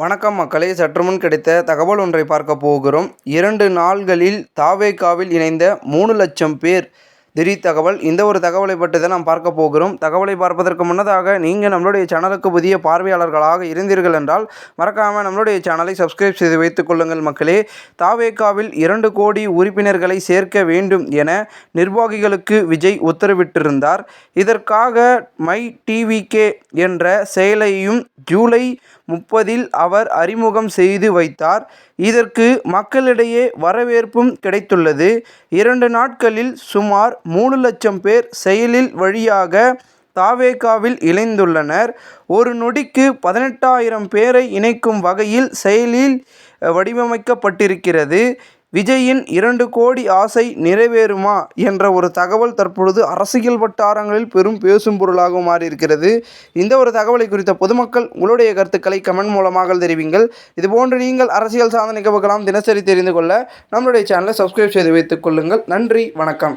வணக்கம் மக்களே. சற்றுமுன் கிடைத்த தகவல் ஒன்றை பார்க்க போகிறோம். இரண்டு நாள்களில் தாவேகாவில் இணைந்த மூணு லட்சம் பேர் திடீர் தகவல். இந்த ஒரு தகவலை பற்றி தான் நாம் பார்க்க போகிறோம். தகவலை பார்ப்பதற்கு முன்னதாக நீங்கள் நம்மளுடைய சேனலுக்கு புதிய பார்வையாளர்களாக இருந்தீர்கள் என்றால் மறக்காமல் நம்மளுடைய சேனலை சப்ஸ்கிரைப் செய்து வைத்துக் கொள்ளுங்கள் மக்களே. தாவேகாவில் இரண்டு கோடி உறுப்பினர்களை சேர்க்க வேண்டும் என நிர்வாகிகளுக்கு விஜய் உத்தரவிட்டிருந்தார். இதற்காக மை டிவிகே என்ற செயலையும் ஜூலை முப்பதில் அவர் அறிமுகம் செய்து வைத்தார். இதற்கு மக்களிடையே வரவேற்பும் கிடைத்துள்ளது. இரண்டு நாட்களில் சுமார் மூணு லட்சம் பேர் செயலில் வழியாக தாவேகாவில் இணைந்துள்ளனர். ஒரு நொடிக்கு பதினெட்டாயிரம் பேரை இணைக்கும் வகையில் செயலில் வடிவமைக்கப்பட்டிருக்கிறது. விஜயின் இரண்டு கோடி ஆசை நிறைவேறுமா என்ற ஒரு தகவல் தற்பொழுது அரசியல் வட்டாரங்களில் பெரும் பேசும் பொருளாக மாறியிருக்கிறது. இந்த ஒரு தகவலை குறித்த பொதுமக்கள் உங்களுடைய கருத்துக்களை கமெண்ட் மூலமாக தெரிவிங்கள். இதுபோன்று நீங்கள் அரசியல் சாதனை நிகழ்வுகளாம் தினசரி தெரிந்து கொள்ள நம்மளுடைய சேனலை சப்ஸ்கிரைப் செய்து வைத்துக் கொள்ளுங்கள். நன்றி வணக்கம்.